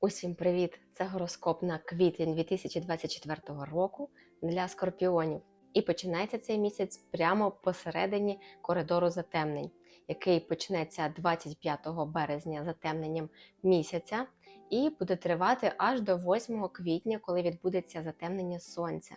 Усім привіт! Це гороскоп на квітень 2024 року для скорпіонів. І починається цей місяць прямо посередині коридору затемнень, який почнеться 25 березня затемненням місяця, і буде тривати аж до 8 квітня, коли відбудеться затемнення сонця.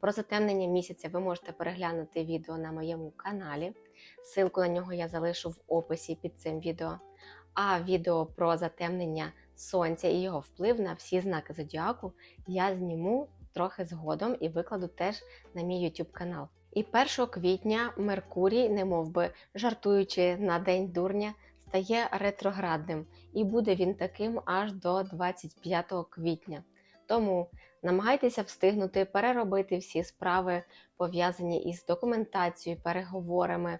Про затемнення місяця ви можете переглянути відео на моєму каналі. Ссылку на нього я залишу в описі під цим відео. А відео про затемнення сонця і його вплив на всі знаки зодіаку я зніму трохи згодом і викладу теж на мій YouTube канал. І 1 квітня Меркурій, немов би жартуючи на день дурня, стає ретроградним, і буде він таким аж до 25 квітня. Тому намагайтеся встигнути переробити всі справи, пов'язані із документацією, переговорами,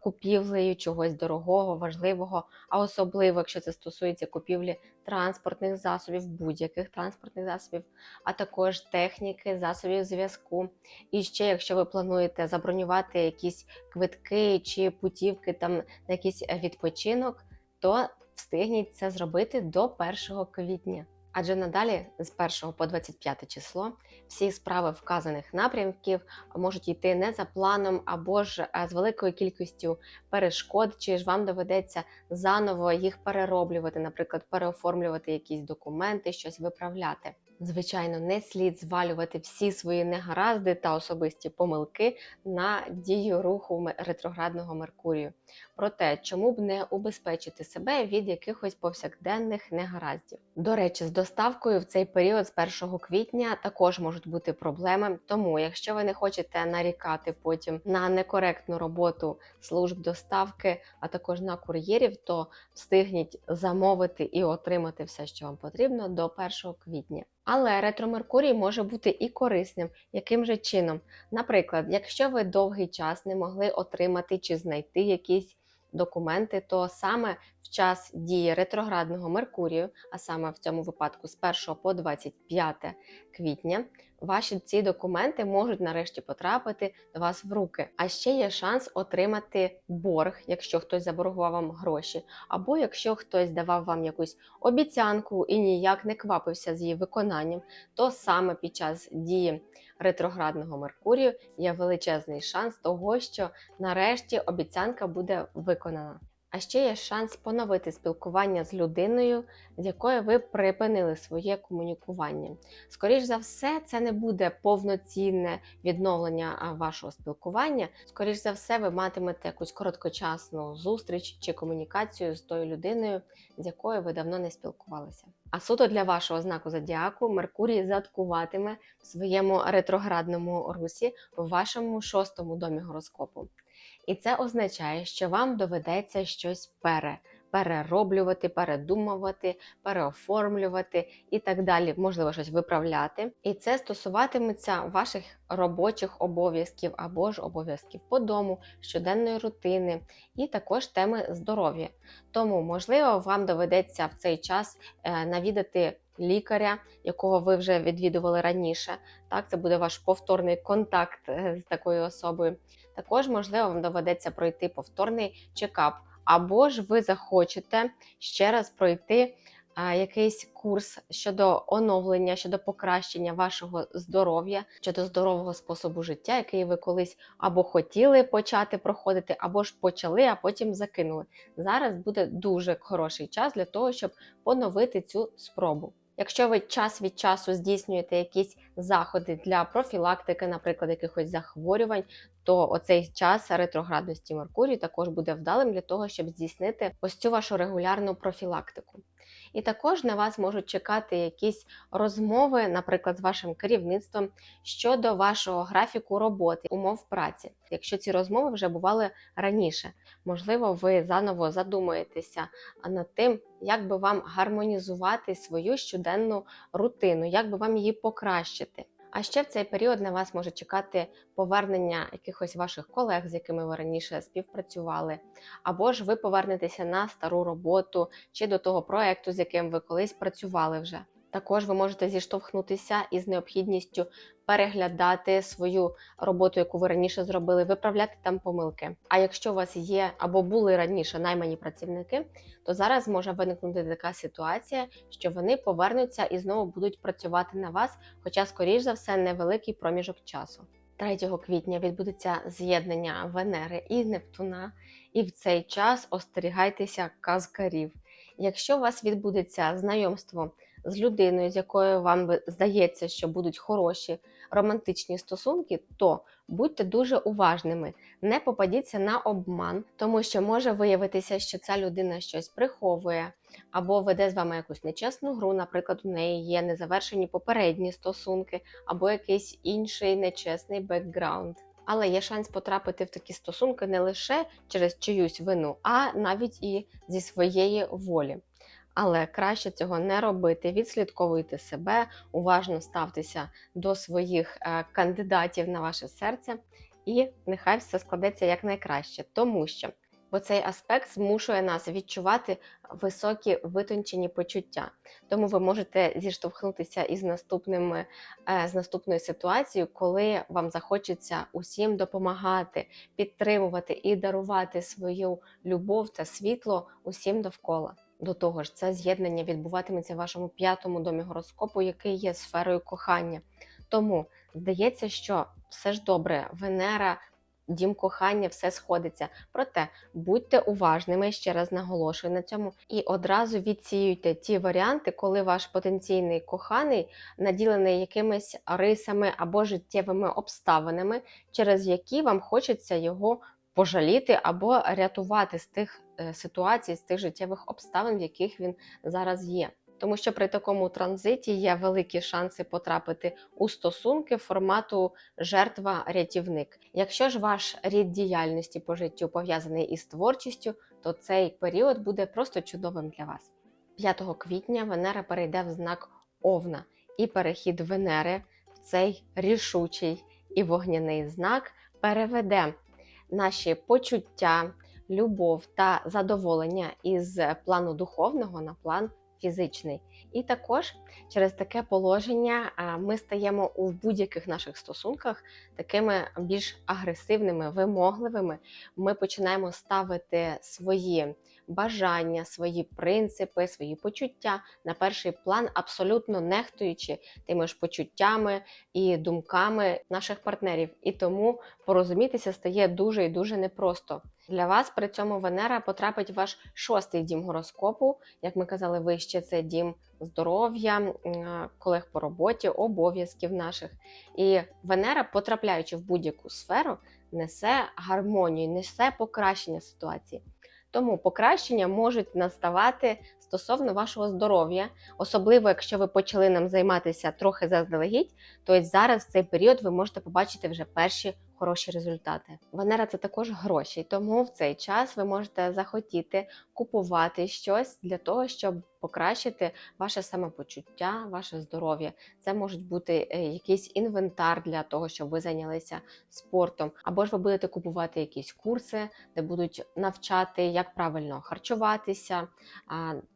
купівлею чогось дорогого, важливого, а особливо, якщо це стосується купівлі транспортних засобів, будь-яких транспортних засобів, а також техніки, засобів зв'язку. І ще, якщо ви плануєте забронювати якісь квитки чи путівки там на якийсь відпочинок, то встигніть це зробити до 1 квітня. Адже надалі з 1 по 25 число всі справи вказаних напрямків можуть йти не за планом або ж е, з великою кількістю перешкод, чи ж вам доведеться заново їх перероблювати, наприклад, переоформлювати якісь документи, щось виправляти. Звичайно, не слід звалювати всі свої негаразди та особисті помилки на дію руху ретроградного Меркурію. Проте, чому б не убезпечити себе від якихось повсякденних негараздів? До речі, з доставкою в цей період з 1 квітня також можуть бути проблеми. Тому, якщо ви не хочете нарікати потім на некоректну роботу служб доставки, а також на кур'єрів, то встигніть замовити і отримати все, що вам потрібно до 1 квітня. Але ретро-Меркурій може бути і корисним. Яким же чином? Наприклад, якщо ви довгий час не могли отримати чи знайти якісь документи, то саме в час дії ретроградного Меркурію, а саме в цьому випадку з 1 по 25 квітня, ваші ці документи можуть нарешті потрапити до вас в руки. А ще є шанс отримати борг, якщо хтось заборгував вам гроші, або якщо хтось давав вам якусь обіцянку і ніяк не квапився з її виконанням, то саме під час дії ретроградного Меркурію є величезний шанс того, що нарешті обіцянка буде виконана. А ще є шанс поновити спілкування з людиною, з якою ви припинили своє комунікування. Скоріш за все, це не буде повноцінне відновлення вашого спілкування. Скоріш за все, ви матимете якусь короткочасну зустріч чи комунікацію з тою людиною, з якою ви давно не спілкувалися. А суто для вашого знаку зодіаку Меркурій заткуватиме в своєму ретроградному русі в вашому шостому домі гороскопу. І це означає, що вам доведеться щось пере, перероблювати, передумувати, переоформлювати і так далі, можливо, щось виправляти. І це стосуватиметься ваших робочих обов'язків або ж обов'язків по дому, щоденної рутини, і також теми здоров'я. Тому, можливо, вам доведеться в цей час е, навідати лікаря, якого ви вже відвідували раніше. Так, це буде ваш повторний контакт е, з такою особою. Також, можливо, вам доведеться пройти повторний чекап, або ж ви захочете ще раз пройти якийсь курс щодо оновлення, щодо покращення вашого здоров'я, щодо здорового способу життя, який ви колись або хотіли почати проходити, або ж почали, а потім закинули. Зараз буде дуже хороший час для того, щоб поновити цю спробу. Якщо ви час від часу здійснюєте якісь заходи для профілактики, наприклад, якихось захворювань, то оцей час ретроградності Меркурію також буде вдалим для того, щоб здійснити ось цю вашу регулярну профілактику. І також на вас можуть чекати якісь розмови, наприклад, з вашим керівництвом щодо вашого графіку роботи, умов праці. Якщо ці розмови вже бували раніше, можливо, ви заново задумаєтеся над тим, як би вам гармонізувати свою щоденну рутину, як би вам її покращити. А ще в цей період на вас може чекати повернення якихось ваших колег, з якими ви раніше співпрацювали, або ж ви повернетеся на стару роботу чи до того проекту, з яким ви колись працювали вже. Також ви можете зіштовхнутися із необхідністю переглядати свою роботу, яку ви раніше зробили, виправляти там помилки. А якщо у вас є або були раніше наймані працівники, то зараз може виникнути така ситуація, що вони повернуться і знову будуть працювати на вас, хоча, скоріш за все, невеликий проміжок часу. 3 квітня відбудеться з'єднання Венери і Нептуна, і в цей час остерігайтеся казкарів. Якщо у вас відбудеться знайомство з людиною, з якою вам здається, що будуть хороші романтичні стосунки, то будьте дуже уважними, не попадіться на обман, тому що може виявитися, що ця людина щось приховує або веде з вами якусь нечесну гру. Наприклад, у неї є незавершені попередні стосунки, або якийсь інший нечесний бекграунд. Але є шанс потрапити в такі стосунки не лише через чиюсь вину, а навіть і зі своєї волі. Але краще цього не робити. Відслідковуйте себе, уважно ставтеся до своїх е, кандидатів на ваше серце, і нехай все складеться якнайкраще, тому що бо цей аспект змушує нас відчувати високі витончені почуття. Тому ви можете зіштовхнутися із наступними е, з наступною ситуацією, коли вам захочеться усім допомагати, підтримувати і дарувати свою любов та світло усім довкола. До того ж, це з'єднання відбуватиметься в вашому п'ятому домі гороскопу, який є сферою кохання. Тому здається, що все ж добре, Венера, дім кохання, все сходиться. Проте будьте уважними, ще раз наголошую на цьому, і одразу відсіюйте ті варіанти, коли ваш потенційний коханий наділений якимись рисами або життєвими обставинами, через які вам хочеться його пожаліти або рятувати з тих е, ситуацій, з тих життєвих обставин, в яких він зараз є. Тому що при такому транзиті є великі шанси потрапити у стосунки формату жертва-рятівник. Якщо ж ваш рід діяльності по життю пов'язаний із творчістю, то цей період буде просто чудовим для вас. 5 квітня Венера перейде в знак Овна, і перехід Венери в цей рішучий і вогняний знак переведе наші почуття, любов та задоволення із плану духовного на план фізичний. І також через таке положення ми стаємо у будь-яких наших стосунках такими більш агресивними, вимогливими. Ми починаємо ставити свої бажання, свої принципи, свої почуття на перший план, абсолютно нехтуючи тими ж почуттями і думками наших партнерів. І тому порозумітися стає дуже і дуже непросто. Для вас при цьому Венера потрапить в ваш шостий дім гороскопу. Як ми казали вище, це дім здоров'я, колег по роботі, обов'язків наших. І Венера, потрапляючи в будь-яку сферу, несе гармонію, несе покращення ситуації. Тому покращення можуть наставати стосовно вашого здоров'я, особливо якщо ви почали нам займатися трохи заздалегідь, то зараз в цей період ви можете побачити вже перші хороші результати. Венера це також гроші, тому в цей час ви можете захотіти купувати щось для того, щоб покращити ваше самопочуття, ваше здоров'я. Це можуть бути е, якийсь інвентар для того, щоб ви зайнялися спортом, або ж ви будете купувати якісь курси, де будуть навчати, як правильно харчуватися,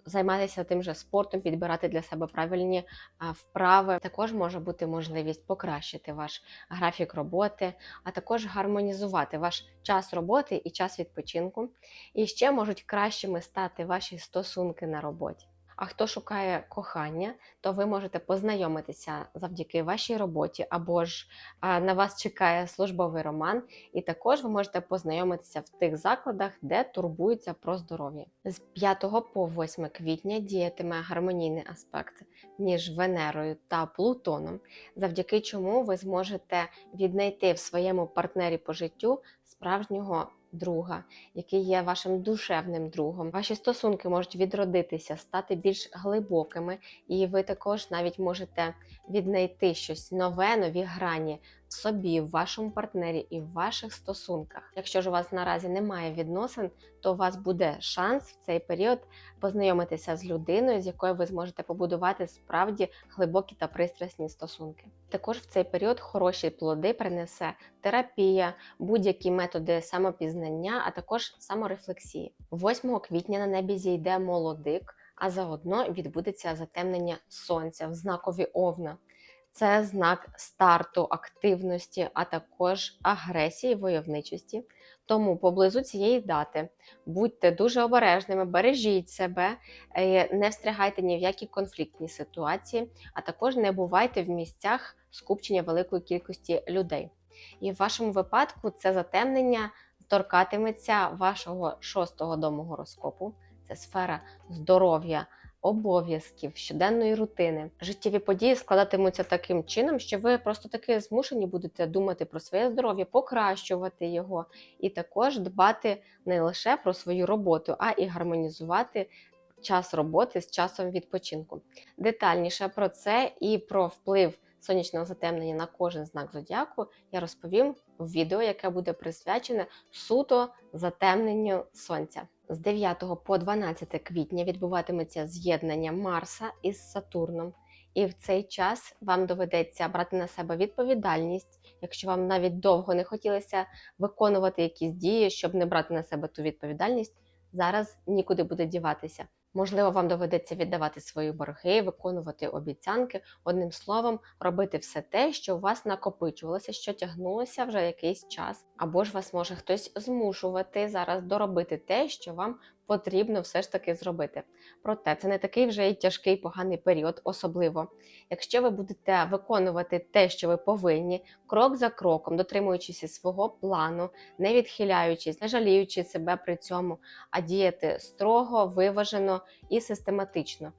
займатися тим же спортом, підбирати для себе правильні вправи. Також може бути можливість покращити ваш графік роботи, а також гармонізувати ваш час роботи і час відпочинку. І ще можуть кращими стати ваші стосунки на роботі. А хто шукає кохання, то ви можете познайомитися завдяки вашій роботі, або ж на вас чекає службовий роман, і також ви можете познайомитися в тих закладах, де турбуються про здоров'я. З 5 по 8 квітня діятиме гармонійний аспект між Венерою та Плутоном, завдяки чому ви зможете віднайти в своєму партнері по життю справжнього друга, який є вашим душевним другом. Ваші стосунки можуть відродитися, стати більш глибокими, і ви також навіть можете віднайти щось нове, нові грані собі, в вашому партнері і в ваших стосунках. Якщо ж у вас наразі немає відносин, то у вас буде шанс в цей період познайомитися з людиною, з якою ви зможете побудувати справді глибокі та пристрасні стосунки. Також в цей період хороші плоди принесе терапія, будь-які методи самопізнання, а також саморефлексії. 8 квітня на небі зійде молодик. а заодно відбудеться затемнення сонця в знакові овна. Це знак старту активності, а також агресії, войовничості. Тому поблизу цієї дати будьте дуже обережними, бережіть себе, е, не встрягайте ні в які конфліктні ситуації, а також не бувайте в місцях скупчення великої кількості людей. І в вашому випадку це затемнення торкатиметься вашого шостого дому гороскопу. Це сфера здоров'я, обов'язків, щоденної рутини. Життєві події складатимуться таким чином, що ви просто таки змушені будете думати про своє здоров'я, покращувати його, і також дбати не лише про свою роботу, а і гармонізувати. Час роботи з часом відпочинку. Детальніше про це і про вплив сонячного затемнення на кожен знак зодіаку я розповім в відео, яке буде присвячене суто затемненню сонця. З 9 по 12 квітня відбуватиметься з'єднання Марса із Сатурном. І в цей час вам доведеться брати на себе відповідальність, якщо вам навіть довго не хотілося виконувати якісь дії, щоб не брати на себе ту відповідальність, зараз нікуди буде діватися. Можливо, вам доведеться віддавати свої борги, виконувати обіцянки, одним словом, робити все те, що у вас накопичувалося, що тягнулося вже якийсь час, або ж вас може хтось змушувати зараз доробити те, що вам потрібно все ж таки зробити. Проте це не такий вже й тяжкий поганий період, особливо якщо ви будете виконувати те, що ви повинні, крок за кроком, дотримуючись свого плану, не відхиляючись, не жаліючи себе при цьому, а діяти строго, виважено і систематично.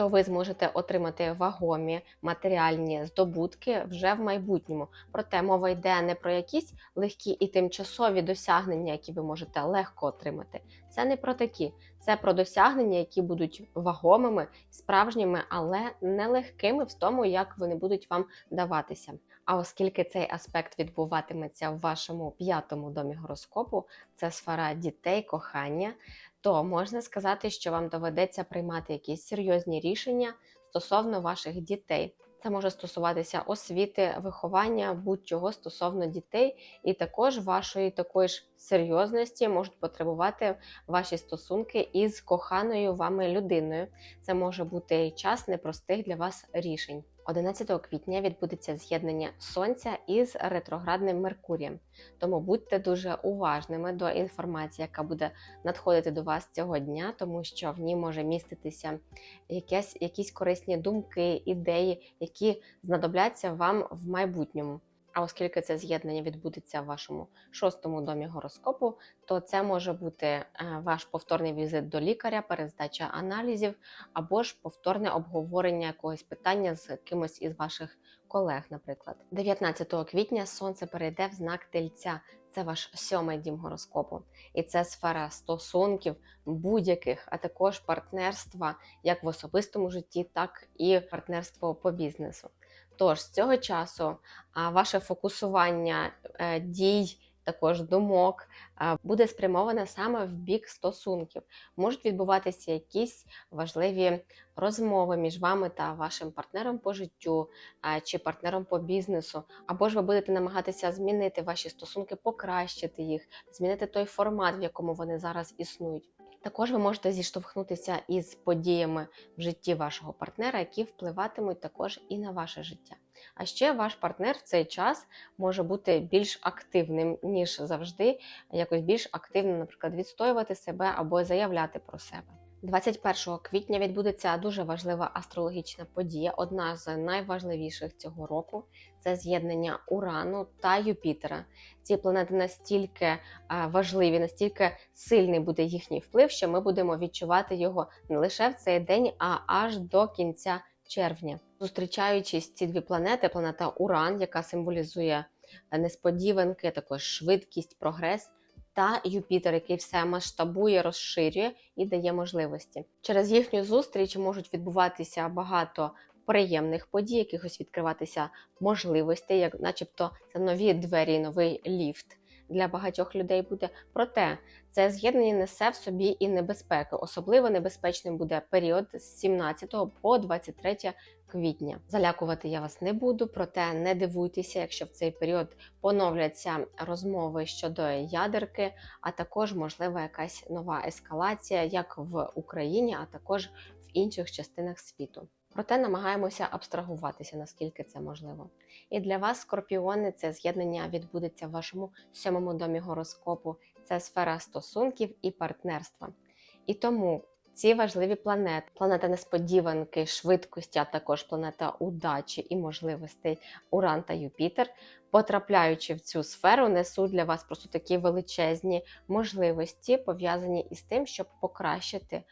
То ви зможете отримати вагомі матеріальні здобутки вже в майбутньому. Проте мова йде не про якісь легкі і тимчасові досягнення, які ви можете легко отримати. Це не про такі, це про досягнення, які будуть вагомими, справжніми, але не легкими в тому, як вони будуть вам даватися. А оскільки цей аспект відбуватиметься в вашому п'ятому домі гороскопу, це сфера дітей, кохання, то можна сказати, що вам доведеться приймати якісь серйозні рішення стосовно ваших дітей. Це може стосуватися освіти, виховання, будь-чого стосовно дітей, і також вашої такої ж серйозності можуть потребувати ваші стосунки із коханою вами людиною. Це може бути час непростих для вас рішень. 11 квітня відбудеться з'єднання Сонця із ретроградним Меркурієм. Тому будьте дуже уважними до інформації, яка буде надходити до вас цього дня, тому що в ній може міститися якісь, якісь корисні думки, ідеї, які знадобляться вам в майбутньому. А оскільки це з'єднання відбудеться в вашому шостому домі гороскопу, то це може бути е, ваш повторний візит до лікаря, перездача аналізів або ж повторне обговорення якогось питання з кимось із ваших колег, наприклад. 19 квітня сонце перейде в знак тельця. Це ваш сьомий дім гороскопу, і це сфера стосунків будь-яких, а також партнерства як в особистому житті, так і партнерство по бізнесу. Тож з цього часу ваше фокусування е, дій, також думок буде спрямоване саме в бік стосунків. Можуть відбуватися якісь важливі розмови між вами та вашим партнером по життю чи партнером по бізнесу, або ж ви будете намагатися змінити ваші стосунки, покращити їх, змінити той формат, в якому вони зараз існують. Також ви можете зіштовхнутися із подіями в житті вашого партнера, які впливатимуть також і на ваше життя. А ще ваш партнер в цей час може бути більш активним, ніж завжди, якось більш активно, наприклад, відстоювати себе або заявляти про себе. 21 квітня відбудеться дуже важлива астрологічна подія, одна з найважливіших цього року це з'єднання Урану та Юпітера. Ці планети настільки важливі, настільки сильний буде їхній вплив, що ми будемо відчувати його не лише в цей день, а аж до кінця червня. Зустрічаючись ці дві планети, планета Уран, яка символізує несподіванки, також швидкість, прогрес та Юпітер, який все масштабує, розширює і дає можливості. Через їхню зустріч можуть відбуватися багато приємних подій, якихось відкриватися можливостей, як, начебто, це нові двері, новий ліфт. Для багатьох людей буде. Проте це з'єднання несе в собі і небезпеки. Особливо небезпечним буде період з 17 по 23 квітня. Залякувати я вас не буду, проте не дивуйтеся, якщо в цей період поновляться розмови щодо ядерки, а також можлива якась нова ескалація, як в Україні, а також в інших частинах світу. Проте намагаємося абстрагуватися, наскільки це можливо. І для вас, скорпіони, це з'єднання відбудеться в вашому сьомому домі гороскопу. Це сфера стосунків і партнерства. І тому ці важливі планети, планета несподіванки, швидкості, а також планета удачі і можливостей Уран та Юпітер, потрапляючи в цю сферу, несуть для вас просто такі величезні можливості, пов'язані із тим, щоб покращити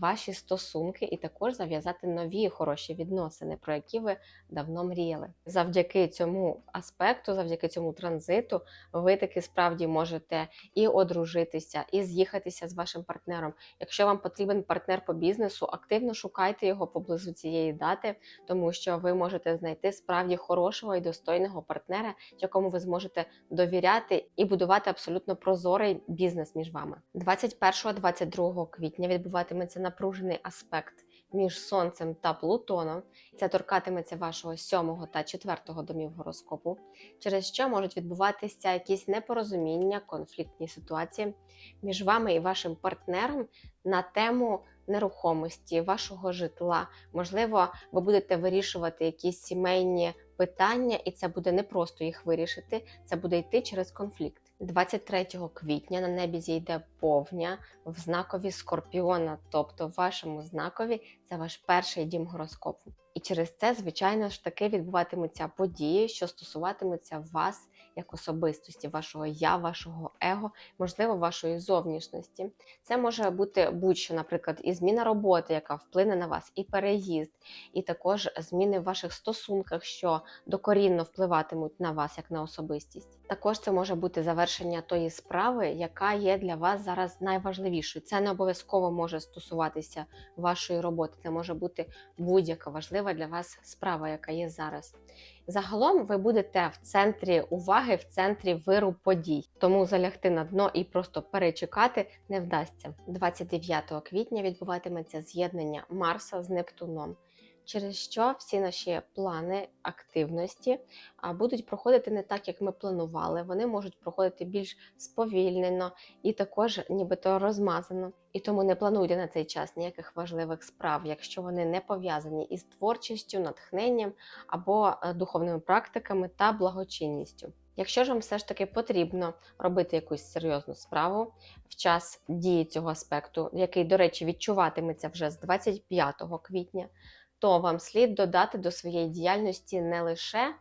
ваші стосунки і також зав'язати нові хороші відносини, про які ви давно мріяли. Завдяки цьому аспекту, завдяки цьому транзиту, ви таки справді можете і одружитися, і з'їхатися з вашим партнером. Якщо вам потрібен партнер по бізнесу, активно шукайте його поблизу цієї дати, тому що ви можете знайти справді хорошого і достойного партнера, якому ви зможете довіряти і будувати абсолютно прозорий бізнес між вами. 21-22 квітня відбуватиметься напружений аспект між сонцем та Плутоном. Це торкатиметься вашого сьомого та четвертого домів гороскопу, через що можуть відбуватися якісь непорозуміння, конфліктні ситуації між вами і вашим партнером на тему нерухомості, вашого житла. Можливо, ви будете вирішувати якісь сімейні питання, і це буде не просто їх вирішити, це буде йти через конфлікт. 23 квітня на небі зійде повня в знакові Скорпіона, тобто в вашому знакові це ваш перший дім гороскопу. І через це, звичайно ж таки, відбуватимуться події, що стосуватимуться вас як особистості, вашого я, вашого его, можливо, вашої зовнішності. Це може бути будь-що, наприклад, і зміна роботи, яка вплине на вас, і переїзд, і також зміни в ваших стосунках, що докорінно впливатимуть на вас як на особистість. Також це може бути завершення тої справи, яка є для вас зараз найважливішою. Це не обов'язково може стосуватися вашої роботи. Це може бути будь-яка важлива для вас справа, яка є зараз. Загалом ви будете в центрі уваги, в центрі виру подій, тому залягти на дно і просто перечекати не вдасться. 29 квітня відбуватиметься з'єднання Марса з Нептуном. Через що всі наші плани активності будуть проходити не так, як ми планували. Вони можуть проходити більш сповільнено і також нібито розмазано. І тому не плануйте на цей час ніяких важливих справ, якщо вони не пов'язані із творчістю, натхненням або е, духовними практиками та благочинністю. Якщо ж вам все ж таки потрібно робити якусь серйозну справу в час дії цього аспекту, який, до речі, відчуватиметься вже з 25 квітня, то вам слід додати до своєї діяльності не лише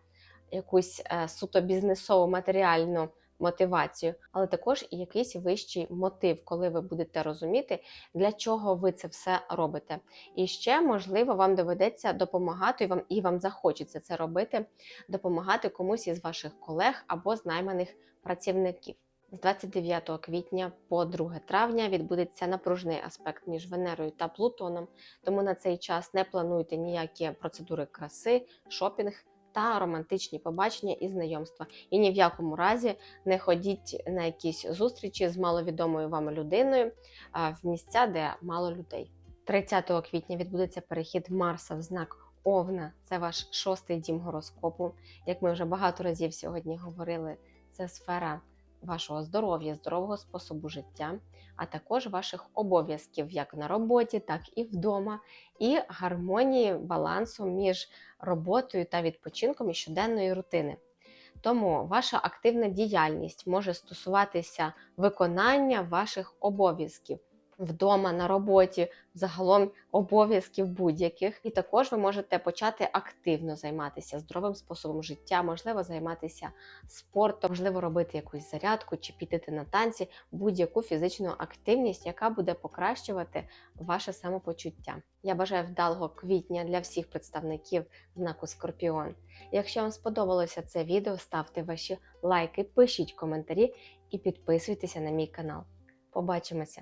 якусь е, суто бізнесову матеріальну мотивацію, але також і якийсь вищий мотив, коли ви будете розуміти, для чого ви це все робите. І ще, можливо, вам доведеться допомагати, і вам, і вам захочеться це робити, допомагати комусь із ваших колег або з найманих працівників. З 29 квітня по 2 травня відбудеться напружний аспект між Венерою та Плутоном, тому на цей час не плануйте ніякі процедури краси, шопінг та романтичні побачення і знайомства. І ні в якому разі не ходіть на якісь зустрічі з маловідомою вам людиною в місця, де мало людей. 30 квітня відбудеться перехід Марса в знак Овна. Це ваш шостий дім гороскопу. Як ми вже багато разів сьогодні говорили, це сфера вашого здоров'я, здорового способу життя, а також ваших обов'язків як на роботі, так і вдома, і гармонії балансу між роботою та відпочинком і щоденної рутини. Тому ваша активна діяльність може стосуватися виконання ваших обов'язків вдома, на роботі, загалом обов'язків будь-яких. І також ви можете почати активно займатися здоровим способом життя, можливо, займатися спортом, можливо, робити якусь зарядку чи піти на танці, будь-яку фізичну активність, яка буде покращувати ваше самопочуття. Я бажаю вдалого квітня для всіх представників знаку Скорпіон. Якщо вам сподобалося це відео, ставте ваші лайки, пишіть коментарі і підписуйтеся на мій канал. Побачимося!